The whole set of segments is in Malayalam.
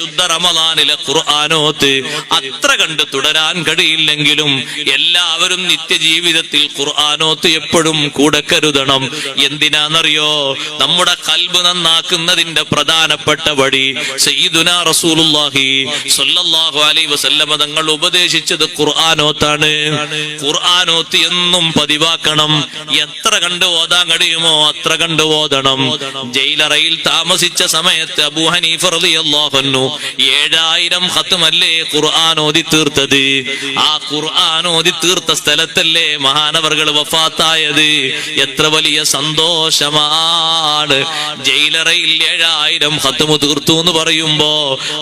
ശുദ്ധ റമദാനിലെ ഖുർആാനോത്ത് അത്ര കണ്ട് തുടരാൻ കഴിയില്ലെങ്കിലും എല്ലാവരും നിത്യജീവിതത്തിൽ ഖുർആാനോത്ത് എപ്പോഴും കൂടെ കരുതണം. എന്തിനാണെന്നറിയോ നമ്മുടെ കൽബ് നന്നാക്കുന്നതിന്റെ പ്രധാനപ്പെട്ട വഴി സയ്യിദുന റസൂലുള്ളാഹി അലൈഹി വസല്ലമ തങ്ങൾ ഉപദേശിച്ചത് ഖുർആാനോത്താണ്. ഖുർആാനോത്ത് എന്നും പതിവാക്കണം. എത്ര കണ്ട് ഓതാൻ കഴിയുമോ അത്ര കണ്ട് ഓതണം. ജയിലറയിൽ താമസിച്ച സമയത്ത് അബൂ ഹനീഫ റളിയല്ലാഹു അൻഹു ഏഴായിരം ഹത്തുമല്ലേ ഖുർആൻ ഓതി തീർത്തത്? ആ ഖുർആൻ ഓതി തീർത്ത സ്ഥലത്തല്ലേ മഹാനവർകൾ വഫാത്തായത്? എത്ര വലിയ സന്തോഷമാണ്. ജയിലറയിൽ ഏഴായിരം ഹത്തുമു തീർത്തു എന്ന് പറയുമ്പോ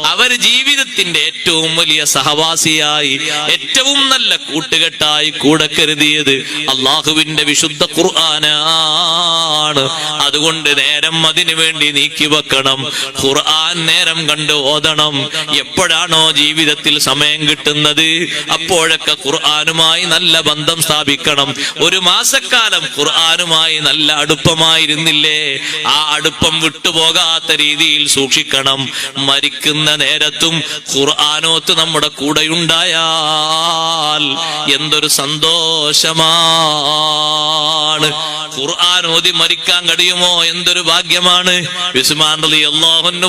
അവർ ജീവിതത്തിന്റെ ഏറ്റവും വലിയ സഹവാസിയായി ഏറ്റവും നല്ല കൂട്ടുകെട്ടായി കൂടെ കരുതിയത് അള്ളാഹുവിന്റെ വിശുദ്ധ ഖുർആനാണ്. അതുകൊണ്ട് നേരം അതിനു വേണ്ടി നീക്കി വെക്കണം. ഖുർആൻ നേരം കണ്ട് ഓതണം. എപ്പോഴാണോ ജീവിതത്തിൽ സമയം കിട്ടുന്നത്? അപ്പോഴൊക്കെ ഖുർആാനുമായി നല്ല ബന്ധം സ്ഥാപിക്കണം. ഒരു മാസക്കാലം ഖുർആാനുമായി നല്ല അടുപ്പമായിരുന്നില്ലേ? ആ അടുപ്പം വിട്ടുപോകാത്ത രീതിയിൽ സൂക്ഷിക്കണം. മരിക്കുന്ന നേരത്തും ഖുർആാനോത്ത് നമ്മുടെ കൂടെ ഉണ്ടായാൽ എന്തൊരു സന്തോഷമാണ്. ഖുർആൻ ഓതി മരിക്കാൻ കഴിയുമോ? എന്തൊരു ഭാഗ്യമാണ്? ഉസ്മാൻ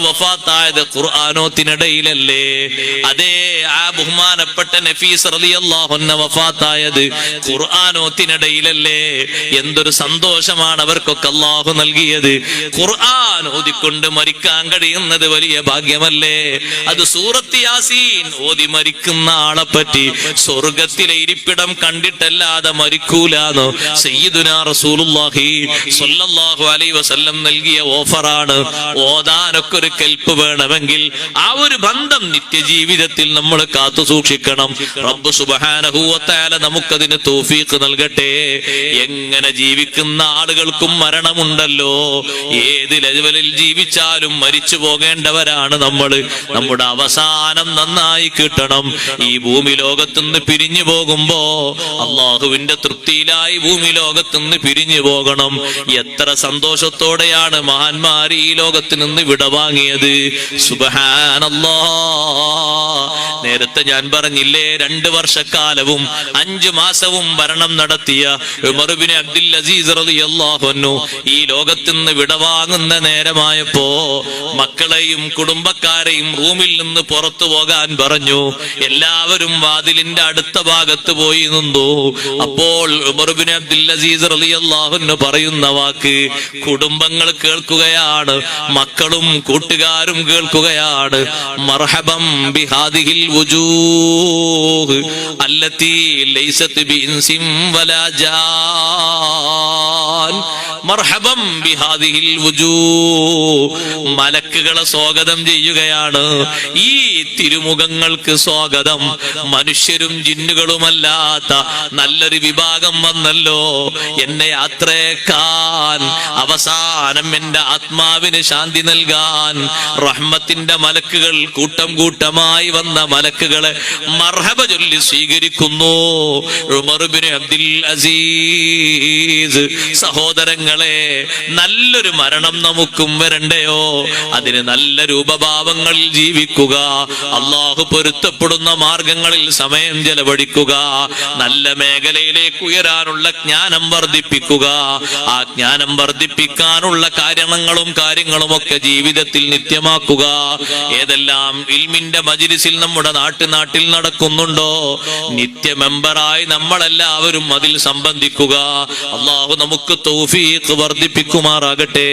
വഫാത്തായത് ഖുർആനോത്തിനിടയിലല്ലേ അതേ ആ ബഹുമാനപ്പെട്ട നഫീസ് റളിയല്ലാഹു അൻഹു വഫാത്തായത് ഖുർആാനോത്തിനിടയിലല്ലേ എന്തൊരു സന്തോഷമാണ് അവർക്കൊക്കെ അള്ളാഹു നൽകിയത്. ഖുർആൻ ഓതിക്കൊണ്ട് മരിക്കാൻ കഴിയുന്നത് വലിയ ഭാഗ്യമല്ലേ? അത് സൂറത്ത് യാസീൻ ഓതി മരിക്കുന്ന ആളെ പറ്റി സ്വർഗത്തിലെ ഇരിപ്പിടം കണ്ടിട്ടല്ലാതെ മരിക്കൂലാന്ന്? സയ്യിദുനാ റസൂലുള്ളാഹി അലൈഹി വസല്ലം നൽകിയ ഓഫറാണ്. ഓതാനൊക്കെ ഒരു കെൽപ്പ് വേണമെങ്കിൽ ആ ഒരു ബന്ധം നിത്യജീവിതത്തിൽ നമ്മൾ കാത്തു സൂക്ഷിക്കണം. റബ്ബ് സുബ്ഹാനഹു വ തആല നമുക്കതിന് തോഫീക്ക് നൽകട്ടെ. എങ്ങനെ ജീവിക്കുന്ന ആളുകൾക്കും മരണമുണ്ടല്ലോ. ഏത് ലെവലിൽ ജീവിച്ചാലും മരിച്ചു പോകേണ്ടവരാണ് നമ്മൾ. നമ്മുടെ അവസാനം നന്നായി കിട്ടണം. ഈ ഭൂമി ലോകത്തുനിന്ന് പിരിഞ്ഞു പോകുമ്പോ അള്ളാഹുവിന്റെ തൃപ്തിയിലായി ഭൂമി ലോകത്തുനിന്ന് പിരിഞ്ഞു പോകണം. എത്ര സന്തോഷത്തോടെയാണ് മഹാന്മാർ ഈ ലോകത്ത് നിന്ന് വിടവാങ്ങിയത്. സുബഹാനല്ലാ. നേരത്തെ ഞാൻ പറഞ്ഞില്ലേ രണ്ട് വർഷക്കാലവും അഞ്ചു മാസവും ഭരണം നടത്തിയ ഉമർബിൻ അബ്ദുൽ അസീസ് റളിയല്ലാഹു ഈ ലോകത്ത് നിന്ന് വിടവാങ്ങുന്ന നേരമായപ്പോ മക്കളെയും കുടുംബക്കാരെയും റൂമിൽ നിന്ന് പുറത്തു പോകാൻ പറഞ്ഞു. എല്ലാവരും വാതിലിന്റെ അടുത്ത ഭാഗത്ത് പോയി നിന്നു. അപ്പോൾ ഉമർബിൻ അബ്ദുൽ അസീസ് റളിയല്ലാഹു പറയുന്ന വാക്ക് കുടുംബങ്ങൾ കേൾക്കുകയാണ് മക്കളും കൂട്ടുകാരും കേൾക്കുകയാണ്. മർഹബം ബിഹാദിഹിൽ വുജൂഹ് التي ليست بإنس ولا جان. മർഹബം ബിഹാദിഹിൽ മലക്കുകളെ സ്വാഗതം ചെയ്യുകയാണ്. ഈ തിരുമുഖങ്ങൾക്ക് സ്വാഗതം. മനുഷ്യരും ജിന്നുകളുമല്ലാത്ത നല്ലൊരു വിഭാഗം വന്നല്ലോ. എന്നെ യാത്രയേക്കാൻ അവസാനം എന്റെ ആത്മാവിന് ശാന്തി നൽകാൻ റഹ്മത്തിന്റെ മലക്കുകൾ കൂട്ടം കൂട്ടമായി വന്ന മലക്കുകളെ മർഹബ ചൊല്ലി സ്വീകരിക്കുന്നു. അബ്ദുൽ അസീസ് സഹോദരങ്ങളെ നല്ലൊരു മരണം നമുക്കും വരണ്ടയോ? അതിന് നല്ല രൂപഭാവങ്ങൾ ജീവിക്കുക. അള്ളാഹു പൊരുത്തപ്പെടുന്ന മാർഗങ്ങളിൽ സമയം ചെലവഴിക്കുക. നല്ല മേഖലയിലേക്ക് ഉയരാനുള്ള ജ്ഞാനം വർദ്ധിപ്പിക്കുക. ആ ജ്ഞാനം വർദ്ധിപ്പിക്കാനുള്ള കാരണങ്ങളും കാര്യങ്ങളും ഒക്കെ ജീവിതത്തിൽ നിത്യമാക്കുക. ഏതെല്ലാം ഇൽമിന്റെ മജിലിസിൽ നമ്മുടെ നാട്ടു നാട്ടിൽ നടക്കുന്നുണ്ടോ? നിത്യ മെമ്പറായി നമ്മളെല്ലാവരും അതിൽ സംബന്ധിക്കുക. അള്ളാഹു നമുക്ക് തൗഫീഖ് വർദ്ധിപ്പിക്കുമാറാകട്ടെ.